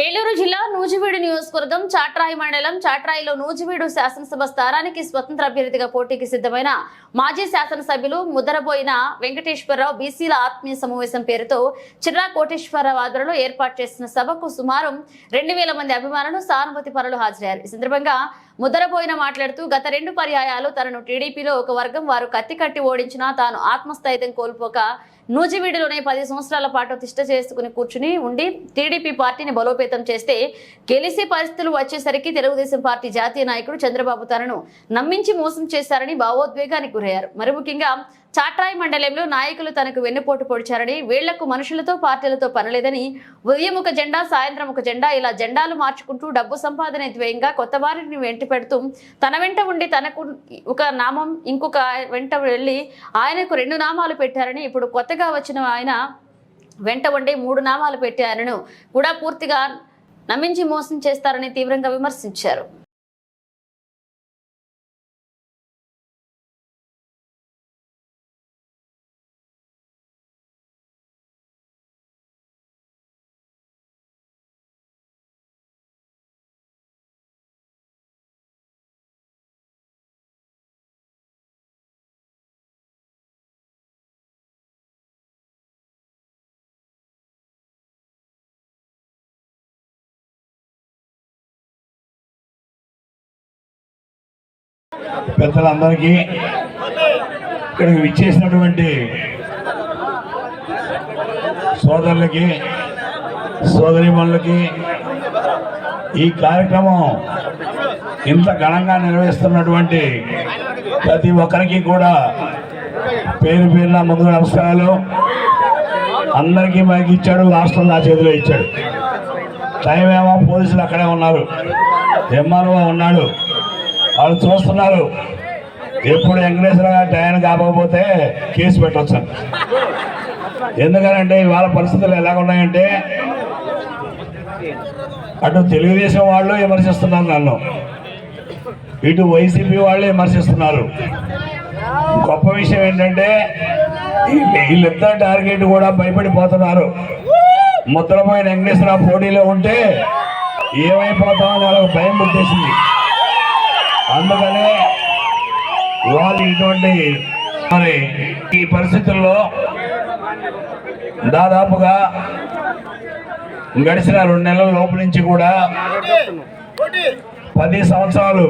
ఏలూరు జిల్లా నూజివీడు నియోజకవర్గం చాట్రాయి మండలం చాట్రాయిలో నూజివీడు శాసనసభ స్థానానికి స్వతంత్ర అభ్యర్థిగా పోటీకి సిద్ధమైన మాజీ శాసనసభ్యులు ముద్రబోయిన వెంకటేశ్వరరావు బీసీల ఆత్మీయ సమావేశం పేరుతో చిర్రా కోటేశ్వరరావు ఆధ్వర్యంలో ఏర్పాటు చేసిన సభకు సుమారు రెండు వేల మంది అభిమానులు సానుభూతి పనులు హాజరయ్యారు. ఈ సందర్భంగా ముద్రబోయిన మాట్లాడుతూ గత రెండు పర్యాయాలు తనను టీడీపీలో ఒక వర్గం వారు కత్తి కట్టి ఓడించినా తాను ఆత్మస్థైర్యం కోల్పోక నూజివీడులోనే పది సంవత్సరాల పాటు తిష్ట చేసుకుని కూర్చుని ఉండి టీడీపీ పార్టీని బలోపేతం చేస్తే గెలిసే పరిస్థితులు వచ్చేసరికి తెలుగుదేశం పార్టీ జాతీయ నాయకుడు చంద్రబాబు తనను నమ్మించి మోసం చేశారని భావోద్వేగానికి గురయ్యారు. మరి ముఖ్యంగా చాట్రాయి మండలంలో నాయకులు తనకు వెన్నుపోటు పొడిచారని వీళ్ళకు మనుషులతో పార్టీలతో పనిలేదని ఉదయం ఒక జెండా సాయంత్రం ఒక జెండా ఇలా జెండాలు మార్చుకుంటూ డబ్బు సంపాదన ద్వయంగా కొత్త వారిని వెంట పెడుతూ తన వెంట ఉండి తనకు ఒక నామం ఇంకొక వెంట వెళ్ళి ఆయనకు రెండు నామాలు పెట్టారని ఇప్పుడు కొత్తగా వచ్చిన ఆయన వెంట ఉండి మూడు నామాలు పెట్టి ఆయనను కూడా పూర్తిగా నమ్మించి మోసం చేస్తారని తీవ్రంగా విమర్శించారు. పెద్దలందరికీ ఇక్కడికి విచ్చేసినటువంటి సోదరులకి సోదరిమణులకి ఈ కార్యక్రమం ఇంత ఘనంగా నిర్వహిస్తున్నటువంటి ప్రతి ఒక్కరికి కూడా పేరు పేరున ముందు నమస్కారాలు. అందరికీ మైక్ ఇచ్చాడు రాష్ట్రం నా చేతిలో ఇచ్చాడు. టైం ఏమో పోలీసులు అక్కడే ఉన్నారు. ఎంఆర్ఓ ఉన్నాడు. వాళ్ళు చూస్తున్నారు. ఎప్పుడు వెంకటేశ్వర గారు టైం కాకపోతే కేసు పెట్టవచ్చు ఎందుకనంటే ఇవాళ పరిస్థితులు ఎలా ఉన్నాయంటే అటు తెలుగుదేశం వాళ్ళు విమర్శిస్తున్నారు నన్ను. ఇటు వైసీపీ వాళ్ళు విమర్శిస్తున్నారు. గొప్ప విషయం ఏంటంటే వీళ్ళిద్దరు టార్గెట్ కూడా భయపడిపోతున్నారు. ముద్రపోయిన వెంకటేశ్వర పోటీలో ఉంటే ఏమైపోతామని వాళ్ళకు భయం పుట్టేసింది. అందుకనే వాళ్ళు ఇటువంటి మరి ఈ పరిస్థితుల్లో దాదాపుగా గడిచిన రెండు నెలల లోపు నుంచి కూడా పది సంవత్సరాలు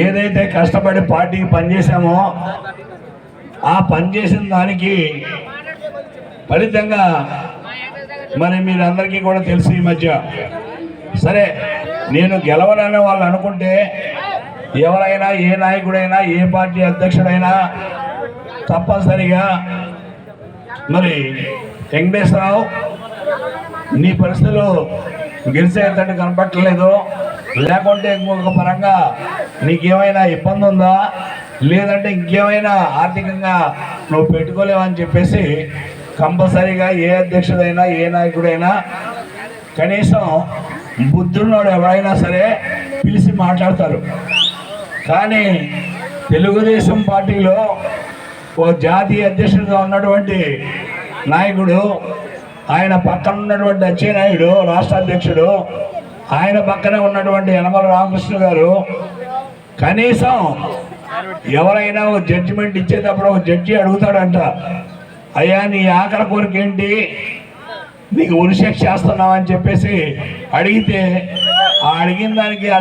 ఏదైతే కష్టపడి పార్టీకి పనిచేసామో ఆ పనిచేసిన దానికి ఫలితంగా మరి మీరందరికీ కూడా తెలుసు ఈ మధ్య. సరే నేను గెలవనని వాళ్ళు అనుకుంటే ఎవరైనా ఏ నాయకుడైనా ఏ పార్టీ అధ్యక్షుడైనా తప్పనిసరిగా మరి వెంకటేశ్వరరావు నీ పరిస్థితులు గెలిచేటట్టు కనపట్టలేదు లేకుంటే ఇంకొక పరంగా నీకేమైనా ఇబ్బంది ఉందా? లేదంటే ఇంకేమైనా ఆర్థికంగా నువ్వు పెట్టుకోలేవని చెప్పేసి కంపల్సరీగా ఏ అధ్యక్షుడైనా ఏ నాయకుడైనా కనీసం బుద్ధున్నోడు ఎవరైనా సరే పిలిచి మాట్లాడతారు. కానీ తెలుగుదేశం పార్టీలో ఓ జాతీయ అధ్యక్షుడిగా ఉన్నటువంటి నాయకుడు ఆయన పక్కన ఉన్నటువంటి అచ్చెన్నాయుడు రాష్ట్ర అధ్యక్షుడు ఆయన పక్కనే ఉన్నటువంటి యనమల రామకృష్ణ గారు కనీసం ఎవరైనా ఓ జడ్జిమెంట్ ఇచ్చేటప్పుడు ఒక జడ్జి అడుగుతాడంట. అయ్యా నీ ఆఖరి కోరిక ఏంటి? నీకు ఉరిశిక్ష చేస్తున్నామని చెప్పేసి అడిగితే ఆ అడిగిన దానికి ఆ